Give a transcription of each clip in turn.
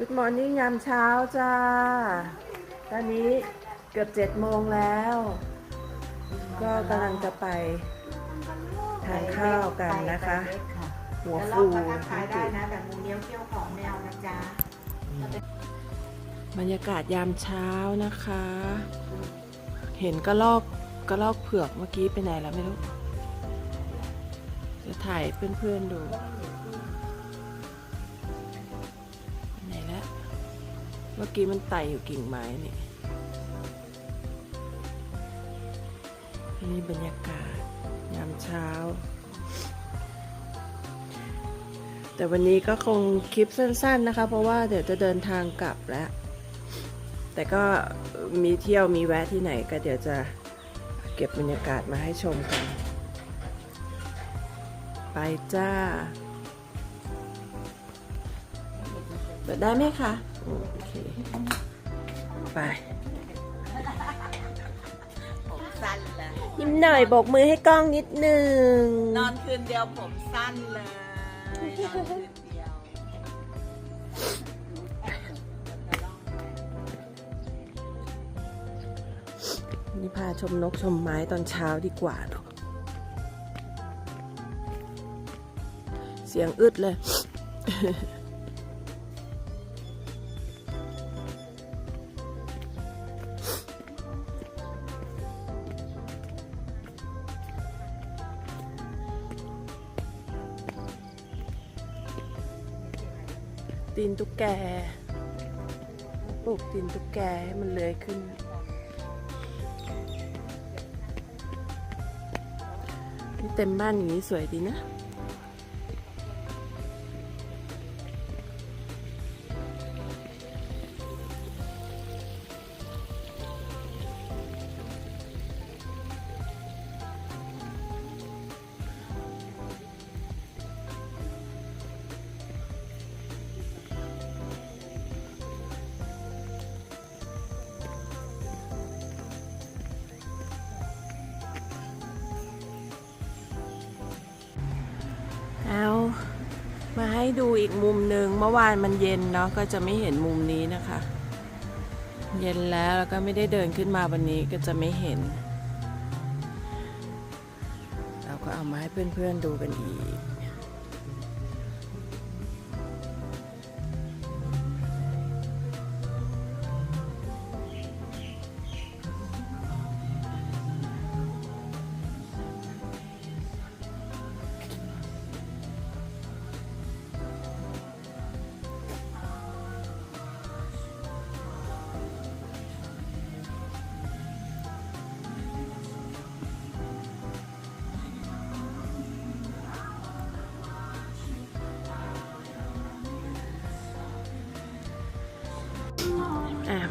Good morning ยามเช้าจ้า ตอนนี้เกือบเจ็ดโมงแล้ว ก็กำลังจะไปทานข้าวกันนะคะ หัวฟูเรายได้นะแต่หมูเลี้ยวเกี้ยวของแมวนะจ๊ะบรรยากาศยามเช้านะคะ เห็นกระลอกกระลอกเผือกเมื่อกี้ไปไหนแล้วไม่รู้ จะถ่ายเพื่อนๆดู เมื่อกี้มันไต่อยู่กิ่งไม้นี่นนี้บรรยากาศยามเช้า แต่วันนี้ก็คงคลิปสั้น ๆนะคะ เพราะว่าเดี๋ยวจะเดินทางกลับแล้ว แต่ก็มีเที่ยวมีแวะที่ไหนก็เดี๋ยวจะเก็บบรรยากาศมาให้ชมกัน ไปจ้าเปิดได้ไหมคะ โอเค ไปผมสั้นเลย ยิ้มหน่อยโบกมือให้กล้องนิดนึง นอนคืนเดียวผมสั้นเลยนอนคืนเดียวนี่พาชมนกชมไม้ตอนเช้าดีกว่าลูกเสียงอึดเลย ตีนตุ๊กแก ปลูกตีนตุ๊กแกให้มันเลื้อยขึ้นนี่เต็มบ้านอย่างนี้สวยดีนะ ให้ดูอีกมุมหนึ่งเมื่อวานมันเย็นเนาะก็จะไม่เห็นมุมนี้นะคะ เย็นแล้วแล้วก็ไม่ได้เดินขึ้นมาวันนี้ก็จะไม่เห็น เราก็เอามาให้เพื่อนๆดูกันอีก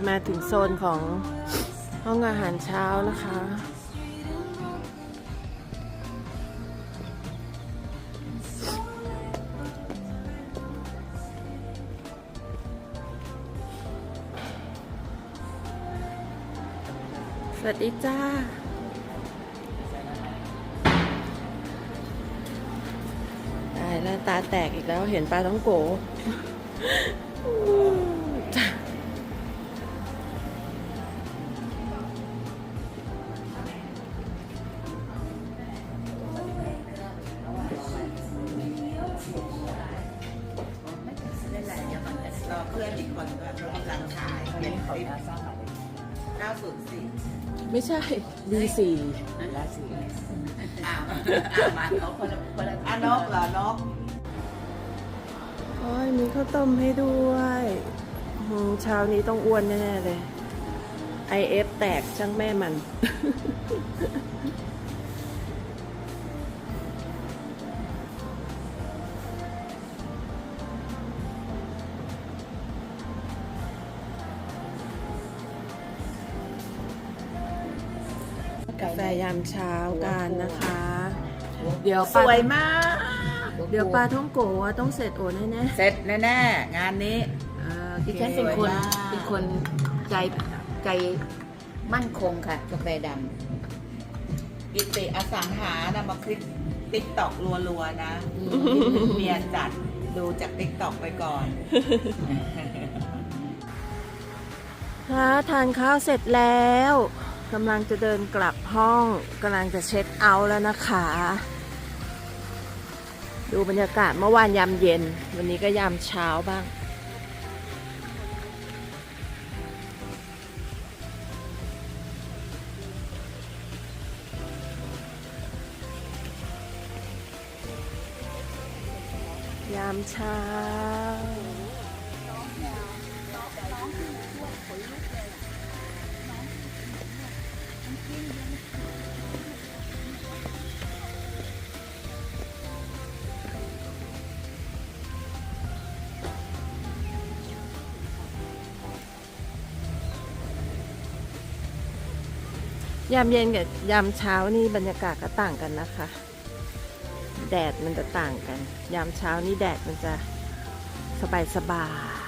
มาถึงโซนของห้องอาหารเช้านะคะ สวัสดีจ้าตายแล้วตาแตกอีกแล้วเห็นปลาท้องโก พื่อนอีกคนก่อนเขากำลังถ่ายเป็นคลิป904ไม่ใช่ D4 อ้าวอ้าวมาเขาคนละคนละอะนกเหรอนกโอ้ยมีข้าวต้มให้ด้วยอืมเช้านี้ต้องอ้วนแน่ ๆ เลย IF แตกช่างแม่มัน กาแฟยามเช้ากันนะคะ เดี๋ยวสปลาวยมาก เดี๋ยวปลาท่องโกะต้องเสร็จโอนแน่เสร็จแน่ๆงานนี้ๆอ่าดิฉันเป็นคนสวยมากเป็นคนใจใจมั่นคงค่ะกาแฟดกิติอสังหานะมาคลิปติ๊กตอกรัวๆนะำเมียจัดดูจากติ๊กตอกไปก่อนค่ะทานข้าวเสร็จแล้ว กำลังจะเดินกลับห้องกำลังจะเช็คเอาท์แล้วนะคะ ดูบรรยากาศเมื่อวานยามเย็น วันนี้ก็ยามเช้าบ้าง ยามเช้า ยามเย็นกับยามเช้านี่บรรยากาศก็ต่างกันนะคะ แดดมันจะต่างกัน ยามเช้านี่แดดมันจะสบายสบาย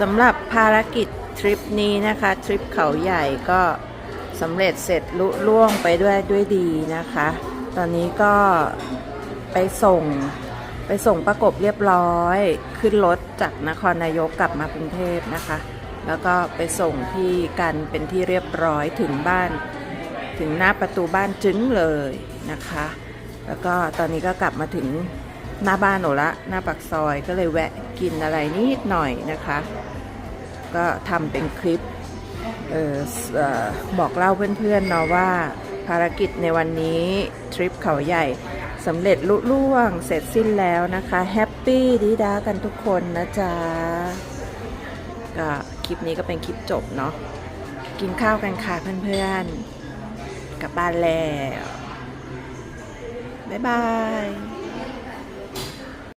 สำหรับภารกิจทริปนี้นะคะ ทริปเขาใหญ่ก็สำเร็จเสร็จลุล่วงไปด้วยด้วยดีนะคะ ตอนนี้ก็ไปส่งไปส่งประกบเรียบร้อย ขึ้นรถจากนครนายกกลับมากรุงเทพนะคะ แล้วก็ไปส่งที่กันเป็นที่เรียบร้อยถึงบ้าน ถึงหน้าประตูบ้านจึ้งเลยนะคะ แล้วก็ตอนนี้ก็กลับมาถึง หน้าบ้านโอละหน้าปากซอยก็เลยแวะกินอะไรนิดหน่อยนะคะ ก็ทำเป็นคลิปออบอกเล่าเพื่อนๆเนาะว่าภารกิจในวันนี้ทริปเขาใหญ่สำเร็จลุล่วงเสร็จสิ้นแล้วนะคะ แฮปปี้ดีด้ากันทุกคนนะจ๊ะก็คลิปนี้ก็เป็นคลิปจบเนาะกินข้าวกันค่ะเพื่อนๆกลับบ้านแล้ว บ๊ายบาย